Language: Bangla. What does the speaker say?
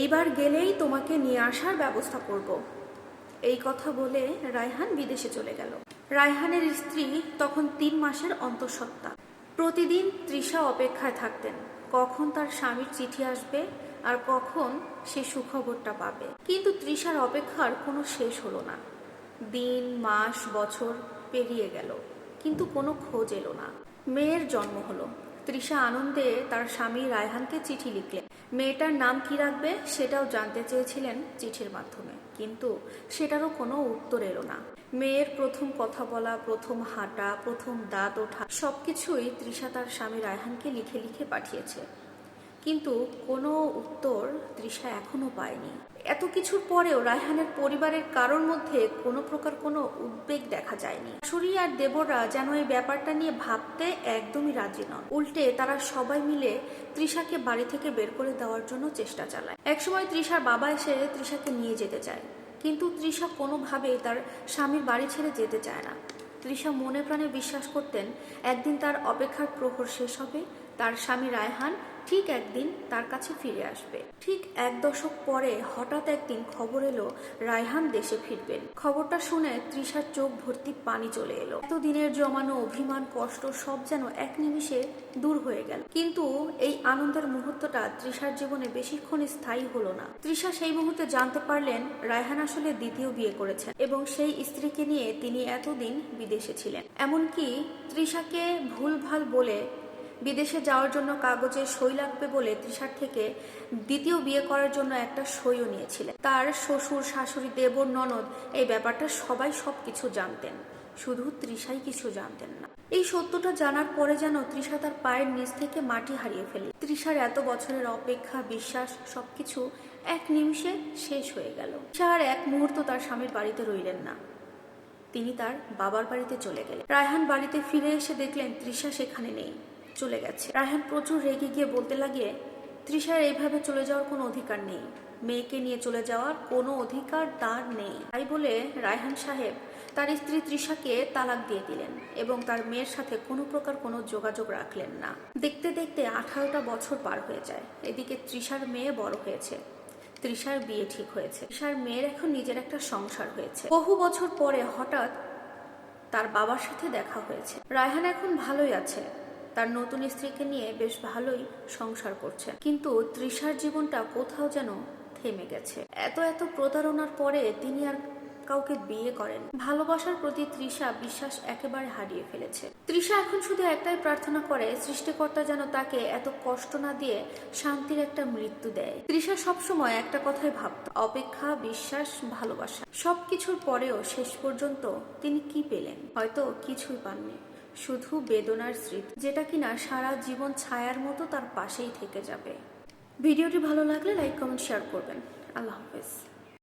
এইবার গেলেই তোমাকে নিয়ে আসার ব্যবস্থা করব। এই কথা বলে রায়হান বিদেশে চলে গেল। রায়হানের স্ত্রী তখন তিন মাসের অন্তঃসত্ত্বা। প্রতিদিন তৃষা অপেক্ষায় থাকতেন। কখন তার স্বামীর চিঠি আসবে আর কখন সে সুখবরটা পাবে। কিন্তু তৃষার অপেক্ষার কোনো শেষ হলো না। দিন, মাস, বছর পেরিয়ে গেল, কিন্তু কোনো খোঁজ এলো না। মেয়ের জন্ম হলো। তৃষা আনন্দে তার স্বামী রায়হানকে চিঠি লিখলেন। মেয়েটার নাম কি রাখবে সেটাও জানতে চেয়েছিলেন চিঠির মাধ্যমে, কিন্তু সেটারও কোনো উত্তর এলো না। মেয়ের প্রথম কথা বলা, প্রথম হাঁটা, প্রথম দাঁত ওঠা, সবকিছুই তৃষা তার স্বামী রায়হানকে লিখে লিখে পাঠিয়েছে। কিন্তু কোনো উত্তর তৃষা এখনও পায়নি। এত কিছুর পরেও রায়হানের পরিবারের কারোর মধ্যে কোনো প্রকার কোনো উদ্বেগ দেখা যায়নি। শাশুড়ি আর দেবররা যেন এই ব্যাপারটা নিয়ে ভাবতে একদমই রাজি নন। উল্টে তারা সবাই মিলে তৃষাকে বাড়ি থেকে বের করে দেওয়ার জন্য চেষ্টা চালায়। একসময় তৃষার বাবা এসে তৃষাকে নিয়ে যেতে চায়, কিন্তু তৃষা কোনোভাবেই তার স্বামীর বাড়ি ছেড়ে যেতে চায় না। তৃষা মনে প্রাণে বিশ্বাস করতেন একদিন তার অপেক্ষার প্রহর শেষ হবে তার স্বামী রায়হান ঠিক একদিন তার কাছে ফিরে আসবে। ঠিক এক দশক পরে হঠাৎ একদিন খবর এলো, রায়হান দেশে ফিরবেন। খবরটা শুনে তৃষার চোখ ভর্তি পানি চলে এলো। এতদিনের জমানো অভিমান, কষ্ট সব যেন এক নিমিষে দূর হয়ে গেল। কিন্তু এই আনন্দের মুহূর্তটা তৃষার জীবনে বেশিক্ষণ স্থায়ী হলো না। তৃষা সেই মুহূর্তে জানতে পারলেন রায়হান আসলে দ্বিতীয় বিয়ে করেছেন এবং সেই স্ত্রীকে নিয়ে তিনি এতদিন বিদেশে ছিলেন। এমনকি তৃষাকে ভুলভাল বলে বিদেশে যাওয়ার জন্য কাগজে সই লাগবে বলে তৃষার থেকে দ্বিতীয় বিয়ে করার জন্য একটা সইও নিয়েছিলেন। তার শ্বশুর, শাশুড়ি, দেবর, ননদ, এই ব্যাপারটা সবাই সবকিছু জানতেন। শুধু তৃষাই কিছু জানতেন না। এই সত্যটা জানার পরে যেন তৃষা তার পায়ের নিচ থেকে মাটি হারিয়ে ফেলে। তৃষার এত বছরের অপেক্ষা, বিশ্বাস, সবকিছু এক নিমিষে শেষ হয়ে গেল। তৃষা আর এক মুহূর্ত তার স্বামীর বাড়িতে রইলেন না। তিনি তার বাবার বাড়িতে চলে গেলেন। রায়হান বাড়িতে ফিরে এসে দেখলেন তৃষা সেখানে নেই। চলে গেছে। রায়হান প্রচুর রেগে গিয়ে বলতে লাগিয়ে, তৃষার এইভাবে চলে যাওয়ার কোনো অধিকার নেই। মেয়েকে নিয়ে চলে যাওয়ার কোনো অধিকার তার নেই। তাই বলে রায়হান সাহেব তার স্ত্রী তৃষাকে তালাক দিয়ে দিলেন এবং তার মেয়ের সাথে কোনো প্রকার কোনো যোগাযোগ রাখলেন না। দেখতে দেখতে আঠারোটা বছর পার হয়ে যায়। এদিকে তৃষার মেয়ে বড় হয়েছে। তৃষার বিয়ে ঠিক হয়েছে। তৃষার মেয়ের এখন নিজের একটা সংসার হয়েছে। বহু বছর পরে হঠাৎ তার বাবার সাথে দেখা হয়েছে। রায়হান এখন ভালোই আছে। তার নতুন স্ত্রীকে নিয়ে বেশ ভালোই সংসার করছে। কিন্তু তৃষার জীবনটা কোথাও যেন থেমে গেছে। এত এত প্রতারণার পরে তিনি আর কাউকে বিয়ে করেন। ভালোবাসার প্রতি তৃষা বিশ্বাস একেবারে হারিয়ে ফেলেছে। তৃষা এখন শুধু একটাই প্রার্থনা করে, সৃষ্টিকর্তা যেন তাকে এত কষ্ট না দিয়ে শান্তির একটা মৃত্যু দেয়। তৃষা সবসময় একটা কথাই ভাবত, অপেক্ষা, বিশ্বাস, ভালোবাসা। সবকিছুর পরেও শেষ পর্যন্ত তিনি কি পেলেন? হয়তো কিছুই পাননি। শুধু বেদনার স্মৃতি, যেটা কিনা সারা জীবন ছায়ার মতো তার পাশেই থেকে যাবে। ভিডিওটি ভালো লাগলে লাইক, কমেন্ট শেয়ার করবেন। আল্লাহ হাফেজ।